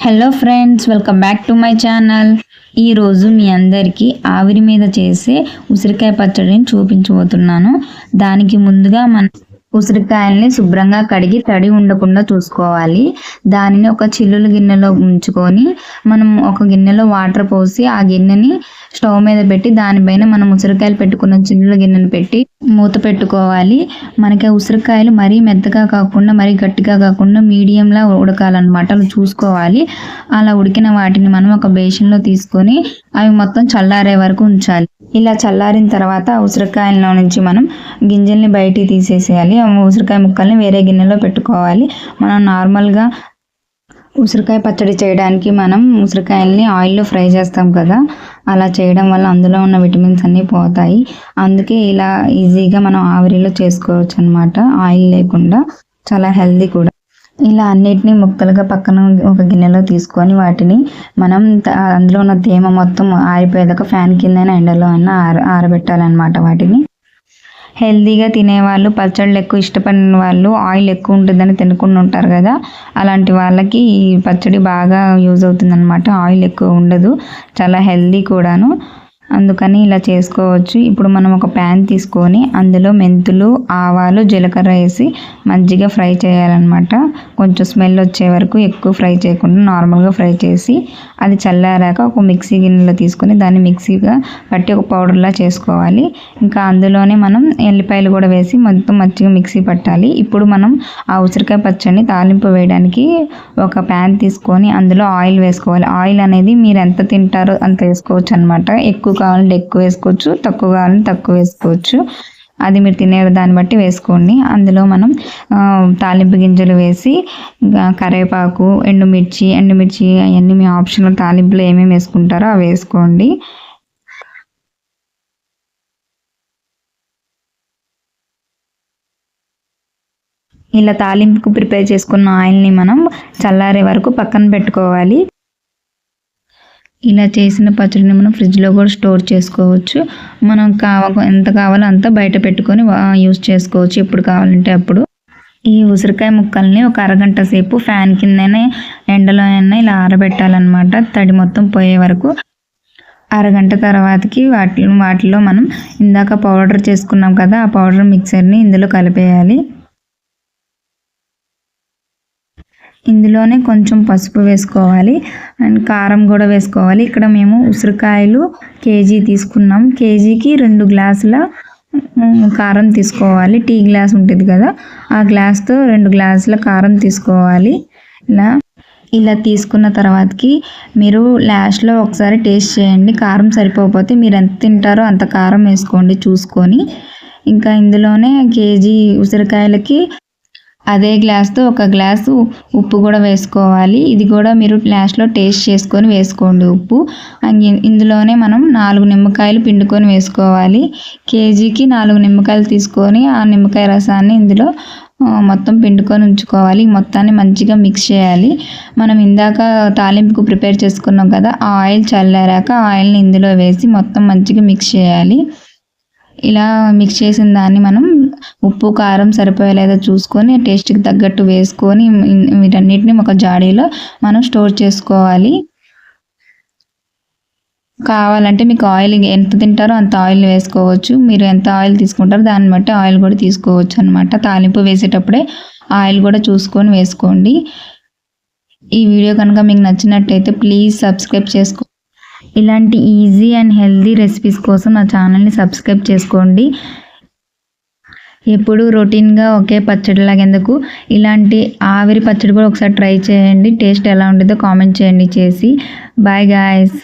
Hello friends welcome back to my channel ఈరోజు మీ అందరికీ ఆవిరి మీద చేసే ఉసిరికాయ పచ్చడిని చూపించబోతున్నాను. దానికి ముందుగా మన ఉసిరికాయల్ని శుభ్రంగా కడిగి తడి ఉండకుండా చూసుకోవాలి. దానిని ఒక చిల్లుల గిన్నెలో ఉంచుకొని మనం ఒక గిన్నెలో వాటర్ పోసి ఆ గిన్నెని స్టవ్ మీద పెట్టి దానిపైన మనం ఉసిరికాయలు పెట్టుకున్న చిల్లుల గిన్నెను పెట్టి మూత పెట్టుకోవాలి. మనకి ఆ ఉసిరికాయలు మరీ మెత్తగా కాకుండా మరీ గట్టిగా కాకుండా మీడియంలా ఉడకాలన్నమాట. అలా చూసుకోవాలి. అలా ఉడికిన వాటిని మనం ఒక బేషన్లో తీసుకొని అవి మొత్తం చల్లారే వరకు ఉంచాలి. ఇలా చల్లారిన తర్వాత ఉసిరికాయల్లో నుంచి మనం గింజల్ని బయటికి తీసేసేయాలి. ఉసిరికాయ ముక్కల్ని వేరే గిన్నెలో పెట్టుకోవాలి. మనం నార్మల్గా ఉసిరికాయ పచ్చడి చేయడానికి మనం ఉసిరికాయల్ని ఆయిల్లో ఫ్రై చేస్తాం కదా అలా చేయడం వల్ల అందులో ఉన్న విటమిన్స్ అన్నీ పోతాయి. అందుకే ఇలా ఈజీగా మనం ఆవిరిలో చేసుకోవచ్చు అనమాట ఆయిల్ లేకుండా చాలా హెల్దీ కూడా. ఇలా అన్నిటినీ ముక్కలుగా పక్కన ఒక గిన్నెలో తీసుకొని వాటిని మనం అందులో ఉన్న తేమ మొత్తం ఆరిపోయేదాకా ఫ్యాన్ కిందైనా ఎండలో అయినా ఆర ఆరబెట్టాలన్నమాట వాటిని. హెల్తీగా తినేవాళ్ళు పచ్చళ్ళు ఎక్కువ ఇష్టపడిన వాళ్ళు ఆయిల్ ఎక్కువ ఉంటుందని తినకుండా ఉంటారు కదా. అలాంటి వాళ్ళకి ఈ పచ్చడి బాగా యూజ్ అవుతుందన్నమాట. ఆయిల్ ఎక్కువ ఉండదు. చాలా హెల్తీ కూడాను. అందుకని ఇలా చేసుకోవచ్చు. ఇప్పుడు మనం ఒక ప్యాన్ తీసుకొని అందులో మెంతులు ఆవాలు జీలకర్ర వేసి మంచిగా ఫ్రై చేయాలన్నమాట. కొంచెం స్మెల్ వచ్చే వరకు ఎక్కువ ఫ్రై చేయకుండా నార్మల్గా ఫ్రై చేసి అది చల్లారాక ఒక మిక్సీ గిన్నెలో తీసుకొని దాన్ని మిక్సీగా పట్టి ఒక పౌడర్లా చేసుకోవాలి. ఇంకా అందులోనే మనం ఎల్లిపాయలు కూడా వేసి మొత్తం మంచిగా మిక్సీ పట్టాలి. ఇప్పుడు మనం ఆ ఉసిరికాయ పచ్చడిని తాలింపు వేయడానికి ఒక ప్యాన్ తీసుకొని అందులో ఆయిల్ వేసుకోవాలి. ఆయిల్ అనేది మీరు ఎంత తింటారో అంత వేసుకోవచ్చు అనమాట ఎక్కువ కావాలంటే ఎక్కువ వేసుకోవచ్చు తక్కువ కావాలంటే తక్కువ వేసుకోవచ్చు. అది మీరు తినే దాన్ని బట్టి వేసుకోండి. అందులో మనం తాలింపు గింజలు వేసి కరివేపాకు ఎండుమిర్చి ఎండుమిర్చి అవన్నీ మీ ఆప్షన్లో తాలింపులో ఏమేమి వేసుకుంటారో అవి వేసుకోండి. ఇలా తాలింపుకు ప్రిపేర్ చేసుకున్న ఆయిల్ని మనం చల్లారే వరకు పక్కన పెట్టుకోవాలి. ఇలా చేసిన పచ్చడిని మనం ఫ్రిడ్జ్లో కూడా స్టోర్ చేసుకోవచ్చు. మనం కావ ఎంత కావాలో అంత బయట పెట్టుకొని యూస్ చేసుకోవచ్చు ఎప్పుడు కావాలంటే అప్పుడు. ఈ ఉసిరికాయ ముక్కల్ని ఒక అరగంట సేపు ఫ్యాన్ కిందనే ఎండలో అయినా ఇలా ఆరబెట్టాలన్నమాట. తడి మొత్తం పోయే వరకు. అరగంట తర్వాతకి వాటి వాటిలో మనం ఇందాక పౌడర్ చేసుకున్నాం కదా ఆ పౌడర్ మిక్సర్ని ఇందులో కలిపేయాలి. ఇందులోనే కొంచెం పసుపు వేసుకోవాలి అండ్ కారం కూడా వేసుకోవాలి. ఇక్కడ మేము ఉసిరికాయలు కేజీ తీసుకున్నాం. కేజీకి రెండు గ్లాసుల కారం తీసుకోవాలి. టీ గ్లాస్ ఉంటుంది కదా ఆ గ్లాస్తో రెండు గ్లాసుల కారం తీసుకోవాలి. ఇలా ఇలా తీసుకున్న తర్వాతకి మీరు లాస్ట్లో ఒకసారి టేస్ట్ చేయండి. కారం సరిపోకపోతే మీరు ఎంత తింటారో అంత కారం వేసుకోండి చూసుకొని. ఇంకా ఇందులోనే కేజీ ఉసిరికాయలకి అదే గ్లాస్తో ఒక గ్లాసు ఉప్పు కూడా వేసుకోవాలి. ఇది కూడా మీరు లాస్ట్లో టేస్ట్ చేసుకొని వేసుకోండి ఉప్పు. ఇందులోనే మనం నాలుగు నిమ్మకాయలు పిండుకొని వేసుకోవాలి. కేజీకి నాలుగు నిమ్మకాయలు తీసుకొని ఆ నిమ్మకాయ రసాన్ని ఇందులో మొత్తం పిండుకొని ఉంచుకోవాలి. మొత్తాన్ని మంచిగా మిక్స్ చేయాలి. మనం ఇందాక తాలింపుకు ప్రిపేర్ చేసుకున్నాం కదా ఆ ఆయిల్ చల్లారాక ఆయిల్ని ఇందులో వేసి మొత్తం మంచిగా మిక్స్ చేయాలి. ఇలా మిక్స్ చేసిన దాన్ని మనం ఉప్పు కారం సరిపోయేలేదో చూసుకొని టేస్ట్కి తగ్గట్టు వేసుకొని వీటన్నిటిని ఒక జాడీలో మనం స్టోర్ చేసుకోవాలి. కావాలంటే మీకు ఆయిల్ ఎంత తింటారో అంత ఆయిల్ వేసుకోవచ్చు. మీరు ఎంత ఆయిల్ తీసుకుంటారో దాన్ని బట్టి ఆయిల్ కూడా తీసుకోవచ్చు అనమాట తాలింపు వేసేటప్పుడే ఆయిల్ కూడా చూసుకొని వేసుకోండి. ఈ వీడియో కనుక మీకు నచ్చినట్టయితే ప్లీజ్ సబ్స్క్రైబ్ చేసుకో ఇలాంటి ఈజీ అండ్ హెల్దీ రెసిపీస్ కోసం నా ఛానల్ని సబ్స్క్రైబ్ చేసుకోండి. ఎప్పుడు రొటీన్గా ఒకే పచ్చడి లాగేందుకు ఇలాంటి ఆవిరి పచ్చడి కూడా ఒకసారి ట్రై చేయండి. టేస్ట్ ఎలా ఉంటుందో కామెంట్ చేయండి చేసి. Bye guys